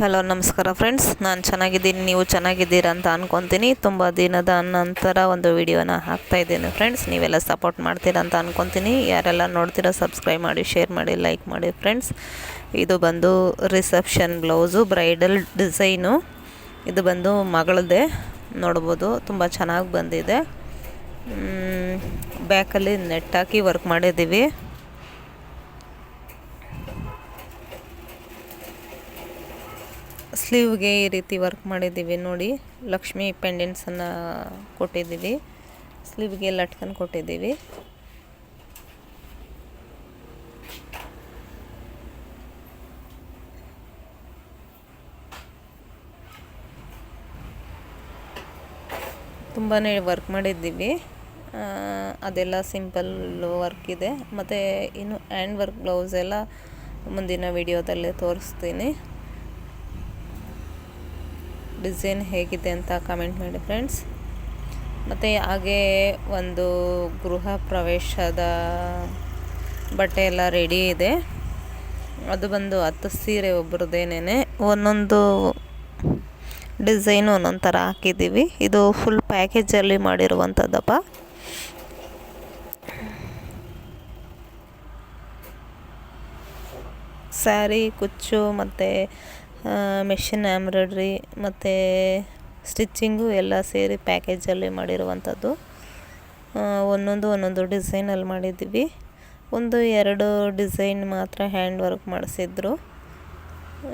Hello ನಮಸ್ಕಾರ friends ನಾನು ಚೆನ್ನಾಗಿದ್ದೀನಿ, ನೀವು ಚೆನ್ನಾಗಿದ್ದೀರಾ ಅಂತ ಅಂದ್ಕೊತೀನಿ ತುಂಬ ದಿನದ ನಂತರ ಒಂದು ವಿಡಿಯೋನ ಹಾಕ್ತಾ ಇದ್ದೀನಿ ಫ್ರೆಂಡ್ಸ್ ನೀವೆಲ್ಲ ಸಪೋರ್ಟ್ ಮಾಡ್ತೀರಾ ಅಂತ ಅನ್ಕೊತೀನಿ. ಯಾರೆಲ್ಲ ನೋಡ್ತೀರಾ ಸಬ್ಸ್ಕ್ರೈಬ್ ಮಾಡಿ ಶೇರ್ ಮಾಡಿ ಲೈಕ್ ಮಾಡಿ ಫ್ರೆಂಡ್ಸ್ ಇದು ಬಂದು ರಿಸೆಪ್ಷನ್ ಬ್ಲೌಸು ಬ್ರೈಡಲ್ ಡಿಸೈನು ಇದು ಬಂದು ಮಗಳದೇ ನೋಡ್ಬೋದು, ತುಂಬ ಚೆನ್ನಾಗಿ ಬಂದಿದೆ. ಬ್ಯಾಕಲ್ಲಿ ನೆಟ್ ಹಾಕಿ ವರ್ಕ್ ಮಾಡಿದ್ದೀವಿ. ಸ್ಲೀವ್ಗೆ ಈ ರೀತಿ ವರ್ಕ್ ಮಾಡಿದ್ದೀವಿ ನೋಡಿ. ಲಕ್ಷ್ಮಿ ಪೆಂಡೆಂಟ್ಸನ್ನು ಕೊಟ್ಟಿದ್ದೀವಿ. ಸ್ಲೀವ್ಗೆ ಲಟ್ಕನ್ ಕೊಟ್ಟಿದ್ದೀವಿ. ತುಂಬಾ ವರ್ಕ್ ಮಾಡಿದ್ದೀವಿ. ಅದೆಲ್ಲ ಸಿಂಪಲ್ ವರ್ಕ್ ಇದೆ. ಮತ್ತು ಇನ್ನು ಹ್ಯಾಂಡ್ ವರ್ಕ್ ಬ್ಲೌಸ್ ಎಲ್ಲ ಮುಂದಿನ ವಿಡಿಯೋದಲ್ಲೇ ತೋರಿಸ್ತೀನಿ. ಡಿಸೈನ್ ಹೇಗಿದೆ ಅಂತ ಕಮೆಂಟ್ ಮಾಡಿ ಫ್ರೆಂಡ್ಸ್. ಮತ್ತು ಹಾಗೆ ಒಂದು ಗೃಹ ಪ್ರವೇಶದ ಬಟ್ಟೆ ಎಲ್ಲ ರೆಡಿ ಇದೆ. ಅದು ಬಂದು ಹತ್ತು ಸೀರೆ ಒಬ್ರದ್ದೇನೇ ಒಂದೊಂದು ಡಿಸೈನ್ ಒಂದೊಂದು ಥರ ಹಾಕಿದ್ದೀವಿ. ಇದು ಫುಲ್ ಪ್ಯಾಕೇಜಲ್ಲಿ ಮಾಡಿರುವಂಥದ್ದಪ್ಪ ಸ್ಯಾರಿ ಕುಚ್ಚು ಮತ್ತು ಮೆಷಿನ್ ಎಂಬ್ರಾಯ್ಡ್ರಿ ಮತ್ತು ಸ್ಟಿಚ್ಚಿಂಗು ಎಲ್ಲ ಸೇರಿ ಪ್ಯಾಕೇಜಲ್ಲಿ ಮಾಡಿರುವಂಥದ್ದು. ಒಂದೊಂದು ಒಂದೊಂದು ಡಿಸೈನಲ್ಲಿ ಮಾಡಿದ್ದೀವಿ. ಒಂದು ಎರಡು ಡಿಸೈನ್ ಮಾತ್ರ ಹ್ಯಾಂಡ್ ವರ್ಕ್ ಮಾಡಿಸಿದ್ರು.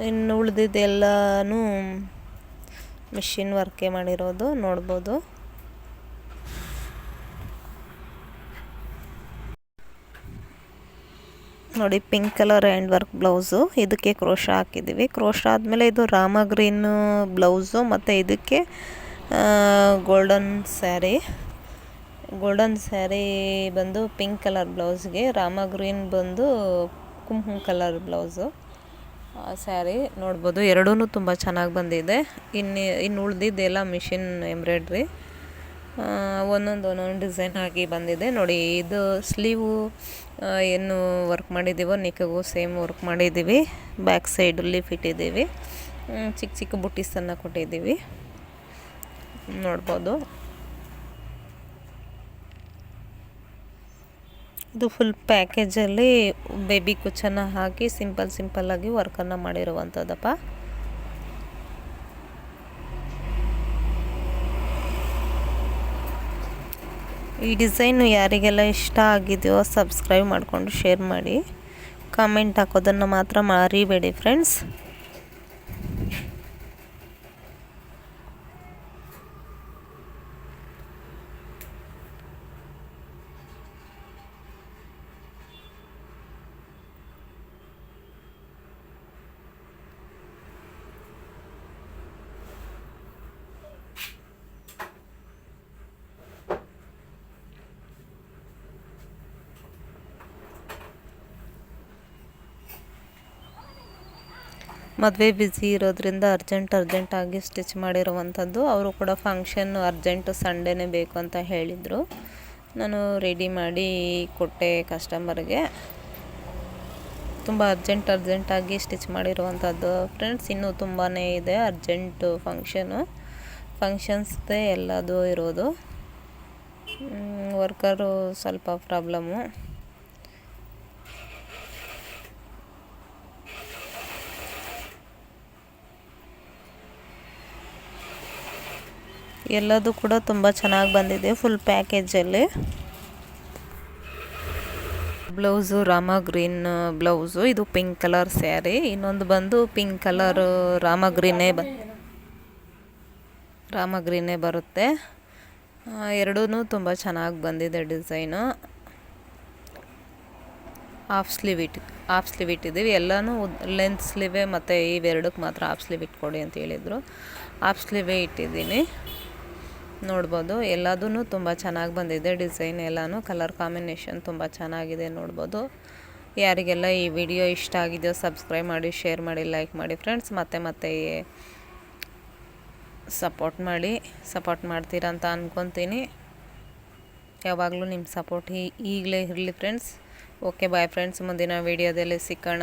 ಇನ್ನು ಉಳಿದಿದ್ದೆಲ್ಲನೂ ಮಿಷಿನ್ ವರ್ಕೇ ಮಾಡಿರೋದು, ನೋಡ್ಬೋದು. ನೋಡಿ pink colour hand work blouse ಇದಕ್ಕೆ ಕ್ರೋಶ ಹಾಕಿದ್ದೀವಿ. ಕ್ರೋಶ ಆದಮೇಲೆ ಇದು ರಾಮ ಗ್ರೀನ್ ಬ್ಲೌಸು ಮತ್ತು ಇದಕ್ಕೆ ಗೋಲ್ಡನ್ ಸ್ಯಾರಿ ಗೋಲ್ಡನ್ ಸ್ಯಾರಿ ಬಂದು ಪಿಂಕ್ ಕಲರ್ ಬ್ಲೌಸ್ಗೆ ರಾಮ ಗ್ರೀನ್ ಬಂದು ಕುಂಕುಮ ಕಲರ್ ಬ್ಲೌಸು ಸ್ಯಾರಿ ನೋಡ್ಬೋದು ಎರಡೂ ತುಂಬ ಚೆನ್ನಾಗಿ ಬಂದಿದೆ. ಇನ್ನು ಇನ್ನು ಉಳಿದಿದ್ದೆಲ್ಲ ಮಿಷಿನ್ ಎಂಬ್ರಾಯ್ಡ್ರಿ ಒಂದೊಂದು ಒಂದೊಂದು ಡಿಸೈನ್ ಆಗಿ ಬಂದಿದೆ. ನೋಡಿ, ಇದು ಸ್ಲೀವು ಏನು ವರ್ಕ್ ಮಾಡಿದ್ದೀವೋ ನಿಕ್ಕಗೂ ಸೇಮ್ ವರ್ಕ್ ಮಾಡಿದ್ದೀವಿ ಬ್ಯಾಕ್ ಸೈಡಲ್ಲಿ ಇಟ್ಟಿದ್ದೀವಿ ಚಿಕ್ಕ ಚಿಕ್ಕ ಬುಟ್ಟಿಸನ್ನು ಕೊಟ್ಟಿದ್ದೀವಿ ನೋಡ್ಬೋದು. ಇದು ಫುಲ್ ಪ್ಯಾಕೇಜಲ್ಲಿ ಬೇಬಿ ಕುಚ್ಚನ್ನು ಹಾಕಿ ಸಿಂಪಲ್ ಸಿಂಪಲ್ಲಾಗಿ ವರ್ಕನ್ನು ಮಾಡಿರುವಂಥದ್ದಪ್ಪ. ಈ ಡಿಸೈನು ಯಾರಿಗೆಲ್ಲ ಇಷ್ಟ ಆಗಿದೆಯೋ ಸಬ್ಸ್ಕ್ರೈಬ್ ಮಾಡಿಕೊಂಡು ಶೇರ್ ಮಾಡಿ. ಕಾಮೆಂಟ್ ಹಾಕೋದನ್ನು ಮಾತ್ರ ಮರಿಬೇಡಿ ಫ್ರೆಂಡ್ಸ್ ಮದುವೆ ಬ್ಯುಸಿ ಇರೋದ್ರಿಂದ ಅರ್ಜೆಂಟ್ ಅರ್ಜೆಂಟಾಗಿ ಸ್ಟಿಚ್ ಮಾಡಿರುವಂಥದ್ದು. ಅವರು ಕೂಡ ಫಂಕ್ಷನ್ ಅರ್ಜೆಂಟ್ ಸಂಡೇನೇ ಬೇಕು ಅಂತ ಹೇಳಿದರು. ನಾನು ರೆಡಿ ಮಾಡಿ ಕೊಟ್ಟೆ ಕಸ್ಟಮರ್ಗೆ ತುಂಬ ಅರ್ಜೆಂಟ್ ಅರ್ಜೆಂಟಾಗಿ ಸ್ಟಿಚ್ ಮಾಡಿರುವಂಥದ್ದು. ಫ್ರೆಂಡ್ಸ್ ಇನ್ನೂ ತುಂಬಾ ಇದೆ ಅರ್ಜೆಂಟು ಫಂಕ್ಷನು ಫಂಕ್ಷನ್ಸ್ದೇ ಎಲ್ಲದೂ ಇರೋದು. ವರ್ಕರು ಸ್ವಲ್ಪ ಪ್ರಾಬ್ಲಮ್ಮು ಎಲ್ಲದು ಕೂಡ ತುಂಬ ಚೆನ್ನಾಗಿ ಬಂದಿದೆ ಫುಲ್ ಪ್ಯಾಕೇಜಲ್ಲಿ ಬ್ಲೌಸು ರಾಮ ಗ್ರೀನ್ ಬ್ಲೌಸು. ಇದು ಪಿಂಕ್ ಕಲರ್ ಸ್ಯಾರಿ ಇನ್ನೊಂದು ಬಂದು ಪಿಂಕ್ ಕಲರ್ ರಾಮ ಗ್ರೀನೇ ಬ, ರಾಮ ಗ್ರೀನೇ ಬರುತ್ತೆ. ಎರಡೂ ತುಂಬ ಚೆನ್ನಾಗಿ ಬಂದಿದೆ ಡಿಸೈನು. ಹಾಫ್ ಸ್ಲೀವ್ ಇಟ್ ಹಾಫ್ ಸ್ಲೀವ್ ಇಟ್ಟಿದ್ದೀವಿ. ಎಲ್ಲನೂ ಲೆಂತ್ ಸ್ಲೀವೇ ಮತ್ತು ಇವೆರಡಕ್ಕೆ ಮಾತ್ರ ಹಾಫ್ ಸ್ಲೀವ್ ಇಟ್ಕೊಡಿ ಅಂತ ಹೇಳಿದರು. ಹಾಫ್ ಸ್ಲೀವೇ ಇಟ್ಟಿದ್ದೀನಿ. ನೋಡ್ಬೋದು. ಎಲ್ಲದೂ ತುಂಬ ಚೆನ್ನಾಗಿ ಬಂದಿದೆ ಡಿಸೈನ್ ಎಲ್ಲನೂ. ಕಲರ್ ಕಾಂಬಿನೇಷನ್ ತುಂಬ ಚೆನ್ನಾಗಿದೆ ನೋಡ್ಬೋದು. ಯಾರಿಗೆಲ್ಲ ಈ ವಿಡಿಯೋ ಇಷ್ಟ ಆಗಿದೆಯೋ ಸಬ್ಸ್ಕ್ರೈಬ್ ಮಾಡಿ, ಶೇರ್ ಮಾಡಿ, ಲೈಕ್ ಮಾಡಿ ಫ್ರೆಂಡ್ಸ್. ಮತ್ತೆ ಮತ್ತೆ ಸಪೋರ್ಟ್ ಮಾಡಿ, ಸಪೋರ್ಟ್ ಮಾಡ್ತೀರಾ ಅಂತ ಅಂದ್ಕೊತೀನಿ ಯಾವಾಗಲೂ ನಿಮ್ಮ ಸಪೋರ್ಟ್ ಈಗಲೇ ಇರಲಿ ಫ್ರೆಂಡ್ಸ್. Okay, bye friends. ಮುಂದಿನ ವಿಡಿಯೋದಲ್ಲಿ ಸಿಕ್ಕೋಣ